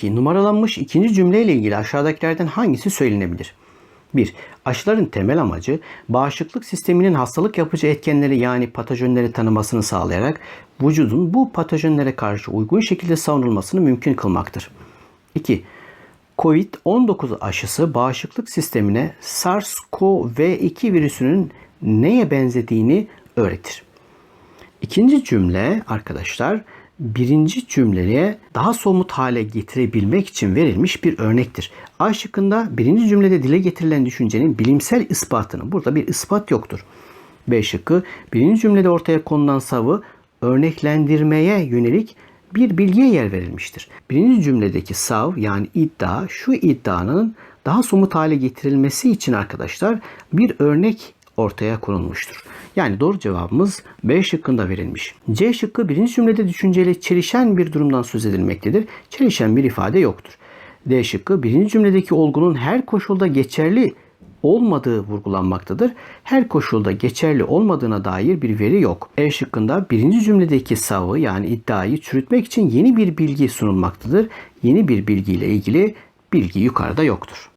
2. Numaralanmış ikinci cümleyle ilgili aşağıdakilerden hangisi söylenebilir? 1. Aşıların temel amacı bağışıklık sisteminin hastalık yapıcı etkenleri yani patojenleri tanımasını sağlayarak vücudun bu patojenlere karşı uygun şekilde savunulmasını mümkün kılmaktır. 2. Covid-19 aşısı bağışıklık sistemine SARS-CoV-2 virüsünün neye benzediğini öğretir. İkinci cümle arkadaşlar birinci cümleye daha somut hale getirebilmek için verilmiş bir örnektir. A şıkkında birinci cümlede dile getirilen düşüncenin bilimsel ispatını, burada bir ispat yoktur. B şıkkı birinci cümlede ortaya konulan savı örneklendirmeye yönelik bir bilgiye yer verilmiştir. Birinci cümledeki sav yani iddia şu iddianın daha somut hale getirilmesi için arkadaşlar bir örnek ortaya konulmuştur. Yani doğru cevabımız B şıkkında verilmiş. C şıkkı birinci cümlede düşünceyle çelişen bir durumdan söz edilmektedir. Çelişen bir ifade yoktur. D şıkkı birinci cümledeki olgunun her koşulda geçerli olmadığı vurgulanmaktadır. Her koşulda geçerli olmadığına dair bir veri yok. E şıkkında birinci cümledeki savı yani iddiayı çürütmek için yeni bir bilgi sunulmaktadır. Yeni bir bilgiyle ilgili bilgi yukarıda yoktur.